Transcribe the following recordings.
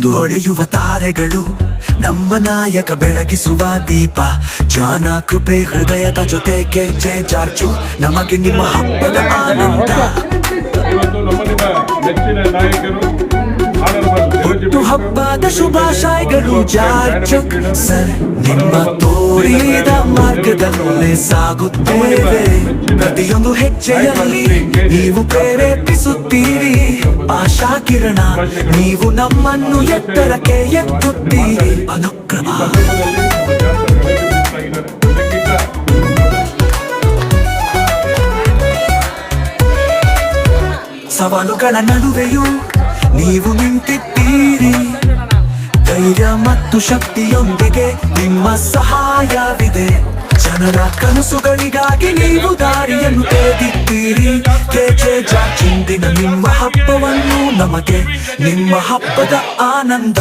ಇಂದು ಹೊಳೆಯುವ ತಾರೆಗಳು ನಮ್ಮ ನಾಯಕ ಬೆಳಗಿಸುವ ದೀಪ. ಜಾನ ಕೃಪೆ ಹೃದಯದ ಜೊತೆ ಜೆ ಜಾರ್ಜು. ನಮಗೆ ನಿಮ್ಮ ಹಬ್ಬದ ಆನಂದ. ಹುಟ್ಟು ಹಬ್ಬದ ಶುಭಾಶಯಗಳು ಜಾರ್ಜು. ಸರ್, ನಿಮ್ಮ ತೋರಿದ ಮಾರ್ಗದಲ್ಲೇ ಸಾಗುತ್ತೇವೆ. ಪ್ರತಿಯೊಂದು ಹೆಜ್ಜೆಯಲ್ಲಿ ನೀವು ಪ್ರೇರೇಪಿಸುತ್ತೀರಿ. ಆಶಾ ಕಿರಣ ನೀವು ನಮ್ಮನ್ನು ಎತ್ತರಕ್ಕೆ ಎತ್ತುತ್ತೀರಿ. ಅನುಕ್ರಮ. ಸವಾಲುಗಳ ನಡುವೆಯೂ ನೀವು ನಿಂತಿದ್ದೀರಿ. ಧೈರ್ಯ ಮತ್ತು ಶಕ್ತಿಯೊಂದಿಗೆ ನಿಮ್ಮ ಸಹಾಯವಿದೆ. ಜನರ ಕನಸುಗಳಿಗಾಗಿ ನೀವು ದಾರಿಯನ್ನು ತೆಗೆದಿದ್ದೀರಿ ಜಾಚಿಂದಿನ ನಿಮ್ಮ ಹಬ್ಬವನ್ನು ನಮಗೆ, ನಿಮ್ಮ ಹಬ್ಬದ ಆನಂದ.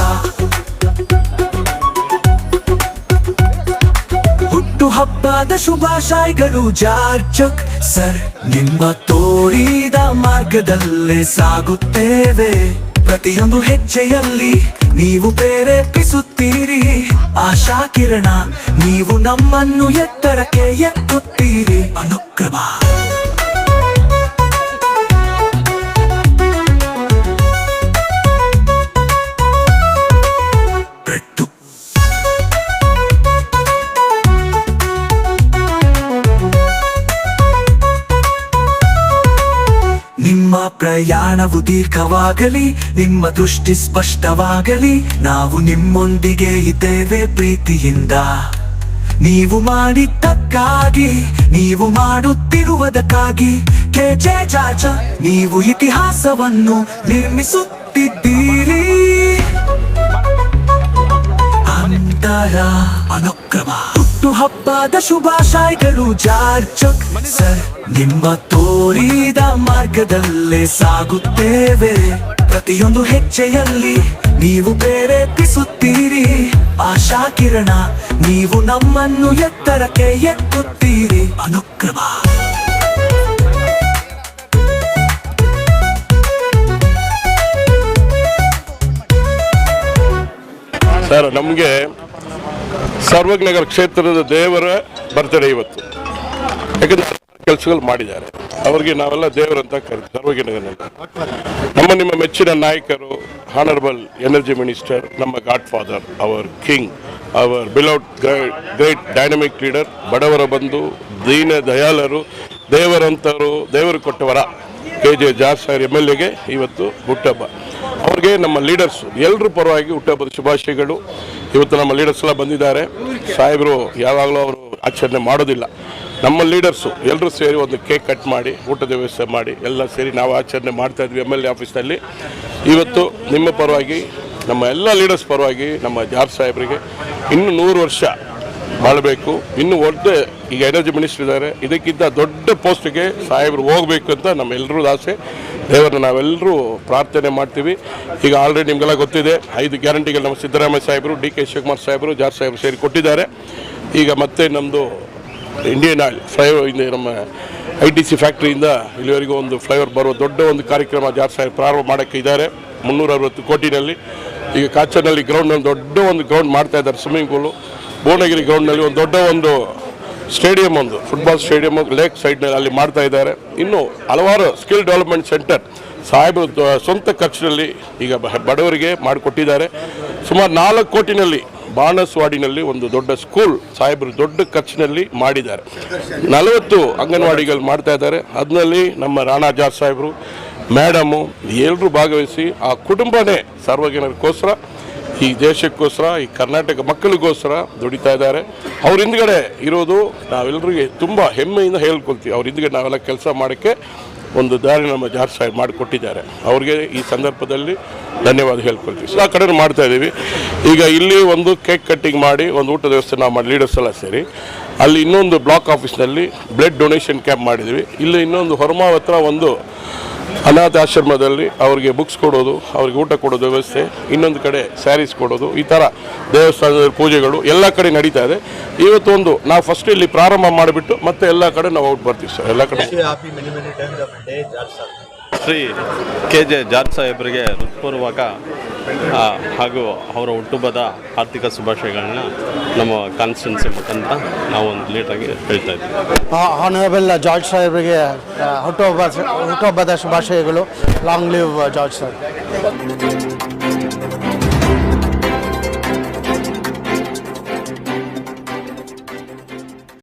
ಹುಟ್ಟು ಹಬ್ಬದ ಶುಭಾಶಯಗಳು ಜಾರ್ಜಕ್ ಸರ್, ನಿಮ್ಮ ತೋರಿದ ಮಾರ್ಗದಲ್ಲೇ ಸಾಗುತ್ತೇವೆ. ಪ್ರತಿಯೊಂದು ಹೆಜ್ಜೆಯಲ್ಲಿ ನೀವು ಪ್ರೇರೇಪಿಸುತ್ತೀರಿ. ಆಶಾ ಕಿರಣ ನೀವು ನಮ್ಮನ್ನು ಎತ್ತರಕ್ಕೆ ಎತ್ತುತ್ತೀರಿ. ಅನುಕ್ರಮ. ಪ್ರಯಾಣವು ದೀರ್ಘವಾಗಲಿ ನಿಮ್ಮ ದೃಷ್ಟಿ ಸ್ಪಷ್ಟವಾಗಲಿ, ನಾವು ನಿಮ್ಮೊಂದಿಗೆ ಇದ್ದೇವೆ ಪ್ರೀತಿಯಿಂದ. ನೀವು ಮಾಡಿದ್ದಕ್ಕಾಗಿ, ನೀವು ಮಾಡುತ್ತಿರುವುದಕ್ಕಾಗಿ ಕೆಜೆ ಚಾಚ ನೀವು ಇತಿಹಾಸವನ್ನು ನಿರ್ಮಿಸುತ್ತಿದ್ದೀರಿ. ಅಂತರ ಅನುಕ್ರಮ. ಹುಟ್ಟು ಹಬ್ಬದ ಶುಭಾಶಯಗಳು ಜಾರ್ಜಕ್ ಸರ್, ನಿಮ್ಮ ತೋರಿದ ಮಾರ್ಗದಲ್ಲೇ ಸಾಗುತ್ತೇವೆ. ಪ್ರತಿಯೊಂದು ಹೆಜ್ಜೆಯಲ್ಲಿ ನೀವು ಪ್ರೇರೇಪಿಸುತ್ತೀರಿ. ಆಶಾ ಕಿರಣ, ನೀವು ನಮ್ಮನ್ನು ಎತ್ತರಕ್ಕೆ ಎತ್ತುತ್ತೀರಿ. ಅನುಕ್ರಮ. ಸರ್, ನಮಗೆ ಸರ್ವಜ್ಞನಗರ ಕ್ಷೇತ್ರದ ದೇವರ ಬರ್ತಡೇ ಇವತ್ತು. ಯಾಕಂದ್ರೆ ಕೆಲಸಗಳು ಮಾಡಿದ್ದಾರೆ. ಅವರಿಗೆ ನಾವೆಲ್ಲ ದೇವರಂತ ಕರಿತೀವಿ ಸರ್ವಜ್ಞನಗರನಲ್ಲಿ ನಮ್ಮ ನಿಮ್ಮ ಮೆಚ್ಚಿನ ನಾಯಕರು ಹಾನರಬಲ್ ಎನರ್ಜಿ ಮಿನಿಸ್ಟರ್ ನಮ್ಮ godfather our king our beloved great dynamic leader ಬಡವರ ಬಂಧು ದೀನ ದಯಾಲರು, ದೇವರಂತರು, ದೇವರು ಕೊಟ್ಟವರ, K J George sir M L ಎಗೆ ಇವತ್ತು ಹುಟ್ಟಹಬ್ಬ. ಅವ್ರಿಗೆ ನಮ್ಮ ಲೀಡರ್ಸ್ ಎಲ್ಲರೂ ಪರವಾಗಿ ಹುಟ್ಟಹಬ್ಬದ ಶುಭಾಶಯಗಳು. ಇವತ್ತು ನಮ್ಮ ಲೀಡರ್ಸ್ ಎಲ್ಲ ಬಂದಿದ್ದಾರೆ. ಸಾಹೇಬರು, ಯಾವಾಗಲೂ ಅವರು ಆಚರಣೆ ಮಾಡೋದಿಲ್ಲ. ನಮ್ಮ ಲೀಡರ್ಸು ಎಲ್ಲರೂ ಸೇರಿ ಒಂದು ಕೇಕ್ ಕಟ್ ಮಾಡಿ, ಊಟದ ವ್ಯವಸ್ಥೆ ಮಾಡಿ, ಎಲ್ಲ ಸೇರಿ ನಾವು ಆಚರಣೆ ಮಾಡ್ತಾ ಇದ್ವಿ ಎಂ ಎಲ್ ಎ ಆಫೀಸ್ನಲ್ಲಿ. ಇವತ್ತು ನಿಮ್ಮ ಪರವಾಗಿ, ನಮ್ಮ ಎಲ್ಲ ಲೀಡರ್ಸ್ ಪರವಾಗಿ, ನಮ್ಮ ಜಾರ್ ಸಾಹೇಬರಿಗೆ ಇನ್ನು ನೂರು ವರ್ಷ ಮಾಡಬೇಕು ಇನ್ನು ಒಳ್ಳೆ ಈಗ ಎನರ್ಜಿ ಮಿನಿಸ್ಟರ್ ಇದ್ದಾರೆ. ಇದಕ್ಕಿಂತ ದೊಡ್ಡ ಪೋಸ್ಟ್ಗೆ ಸಾಹೇಬರು ಹೋಗಬೇಕು ಅಂತ ನಮ್ಮೆಲ್ಲರೂ ಆಸೆ. ದೇವರನ್ನ ನಾವೆಲ್ಲರೂ ಪ್ರಾರ್ಥನೆ ಮಾಡ್ತೀವಿ. ಈಗ ಆಲ್ರೆಡಿ ನಿಮಗೆಲ್ಲ ಗೊತ್ತಿದೆ, ಐದು ಗ್ಯಾರಂಟಿಗಳು ನಮ್ಮ ಸಿದ್ದರಾಮಯ್ಯ ಸಾಹೇಬರು, ಡಿ ಕೆ ಶಿವಕುಮಾರ್ ಸಾಹೇಬರು, ಜಾರ್ ಸಾಹೇಬರು ಸೇರಿ ಕೊಟ್ಟಿದ್ದಾರೆ. ಈಗ ಮತ್ತೆ ನಮ್ಮದು ಇಂಡಿಯನ್ ಆಯಿಲ್ ಫ್ಲೈಓವರ್ ಇಂದ ನಮ್ಮ ಐ ಟಿ ಸಿ ಫ್ಯಾಕ್ಟ್ರಿಯಿಂದ ಇಲ್ಲಿವರೆಗೂ ಒಂದು ಫ್ಲೈಓವರ್ ಬರುವ ದೊಡ್ಡ ಒಂದು ಕಾರ್ಯಕ್ರಮ ಜಾರ್ ಸಾಹೇಬ್ ಪ್ರಾರಂಭ ಮಾಡೋಕ್ಕೆ ಇದ್ದಾರೆ. ಮುನ್ನೂರ ಅರವತ್ತು ಕೋಟಿನಲ್ಲಿ. ಈಗ ಕಾಚನಲ್ಲಿ ಗ್ರೌಂಡ್ನಲ್ಲಿ ದೊಡ್ಡ ಒಂದು ಗ್ರೌಂಡ್ ಮಾಡ್ತಾ ಇದ್ದಾರೆ ಸ್ವಿಮ್ಮಿಂಗ್ ಪೂಲು ಭುವನಗಿರಿ ಗ್ರೌಂಡ್ನಲ್ಲಿ ಒಂದು ದೊಡ್ಡ ಒಂದು ಸ್ಟೇಡಿಯಂ ಒಂದು ಫುಟ್ಬಾಲ್ ಸ್ಟೇಡಿಯಂ ಲೇಕ್ ಸೈಡ್ನಲ್ಲಿ ಅಲ್ಲಿ ಮಾಡ್ತಾ ಇದ್ದಾರೆ. ಇನ್ನು ಹಲವಾರು ಸ್ಕಿಲ್ ಡೆವಲಪ್ಮೆಂಟ್ ಸೆಂಟರ್ ಸಾಹೇಬರು ಸ್ವಂತ ಖರ್ಚಿನಲ್ಲಿ ಈಗ ಬಡವರಿಗೆ ಮಾಡಿಕೊಟ್ಟಿದ್ದಾರೆ. ಸುಮಾರು ನಾಲ್ಕು ಕೋಟಿನಲ್ಲಿ ಬಾಣಸ್ವಾಡಿನಲ್ಲಿ ಒಂದು ದೊಡ್ಡ ಸ್ಕೂಲ್ ಸಾಹೇಬರು ದೊಡ್ಡ ಖರ್ಚಿನಲ್ಲಿ ಮಾಡಿದ್ದಾರೆ. ನಲವತ್ತು ಅಂಗನವಾಡಿಗಳು ಮಾಡ್ತಾ ಇದ್ದಾರೆ. ಅದರಲ್ಲಿ ನಮ್ಮ ರಾಣಾ ಜಾರ್ ಸಾಹೇಬರು ಮೇಡಮು ಎಲ್ಲರೂ ಭಾಗವಹಿಸಿ ಆ ಕುಟುಂಬನೇ ಸಾರ್ವಜನಿಕರಿಗೋಸ್ಕರ ಈ ದೇಶಕ್ಕೋಸ್ಕರ, ಈ ಕರ್ನಾಟಕ ಮಕ್ಕಳಿಗೋಸ್ಕರ ದುಡಿತಾ ಇದ್ದಾರೆ. ಅವ್ರ ಹಿಂದ್ಗಡೆ ಇರೋದು ನಾವೆಲ್ಲರಿಗೆ ತುಂಬ ಹೆಮ್ಮೆಯಿಂದ ಹೇಳ್ಕೊಳ್ತೀವಿ. ಅವ್ರ ಹಿಂದ್ಗಡೆ ನಾವೆಲ್ಲ ಕೆಲಸ ಮಾಡೋಕ್ಕೆ ಒಂದು ದಾರಿ ನಮ್ಮ ಜಾರ್ ಸಾಹೇಬ್ ಮಾಡಿಕೊಟ್ಟಿದ್ದಾರೆ. ಅವ್ರಿಗೆ ಈ ಸಂದರ್ಭದಲ್ಲಿ ಧನ್ಯವಾದ ಹೇಳ್ಕೊಳ್ತೀವಿ. ಆ ಕಡೆ ಮಾಡ್ತಾ ಇದ್ದೀವಿ. ಈಗ ಇಲ್ಲಿ ಒಂದು ಕೇಕ್ ಕಟ್ಟಿಂಗ್ ಮಾಡಿ, ಒಂದು ಊಟದ ವ್ಯವಸ್ಥೆ ನಾವು ಮಾಡಿ, ಲೀಡರ್ಸ್ ಎಲ್ಲ ಸೇರಿ ಅಲ್ಲಿ ಇನ್ನೊಂದು ಬ್ಲಾಕ್ ಆಫೀಸ್ನಲ್ಲಿ ಬ್ಲಡ್ ಡೊನೇಷನ್ ಕ್ಯಾಂಪ್ ಮಾಡಿದ್ವಿ. ಇಲ್ಲಿ ಇನ್ನೊಂದು ಹೊರಮಾವತ್ರ ಒಂದು ಅನಾಥ ಆಶ್ರಮದಲ್ಲಿ ಅವರಿಗೆ ಬುಕ್ಸ್ ಕೊಡೋದು ಅವ್ರಿಗೆ ಊಟ ಕೊಡೋದು ವ್ಯವಸ್ಥೆ ಇನ್ನೊಂದು ಕಡೆ ಸ್ಯಾರೀಸ್ ಕೊಡೋದು ಈ ಥರ ದೇವಸ್ಥಾನದ ಪೂಜೆಗಳು ಎಲ್ಲ ಕಡೆ ನಡೀತಾ ಇದೆ. ಇವತ್ತು ಒಂದು ನಾವು ಫಸ್ಟ್ ಇಲ್ಲಿ ಪ್ರಾರಂಭ ಮಾಡಿಬಿಟ್ಟು ಮತ್ತೆ ಎಲ್ಲ ಕಡೆ ನಾವು ಔಟ್ ಬರ್ತೀವಿ ಸರ್ ಎಲ್ಲ ಕಡೆ. ಶ್ರೀ ಕೆ ಜೆ ಜಾರ್ಜ್ ಸಾಹೇಬರಿಗೆ ಹೃತ್ಪೂರ್ವಕ ಹಾಗೂ ಅವರ ಹುಟ್ಟುಬದ ಆರ್ಥಿಕ ಶುಭಾಶಯಗಳನ್ನ ನಮ್ಮ ಕಾನ್ಸ್ಟೆನ್ಸಿ ಮುಖಾಂತರ ನಾವು ಒಂದು ಲೀಟಾಗಿ ಹೇಳ್ತಾ ಇದ್ದೀವಿ. ಆನರೇಬಲ್ ಜಾರ್ಜ್ ಸಾಹೇಬ್ರಿಗೆ ಹುಟ್ಟುಹಬ್ಬ, ಹುಟ್ಟುಹಬ್ಬದ ಶುಭಾಶಯಗಳು. Long live George sir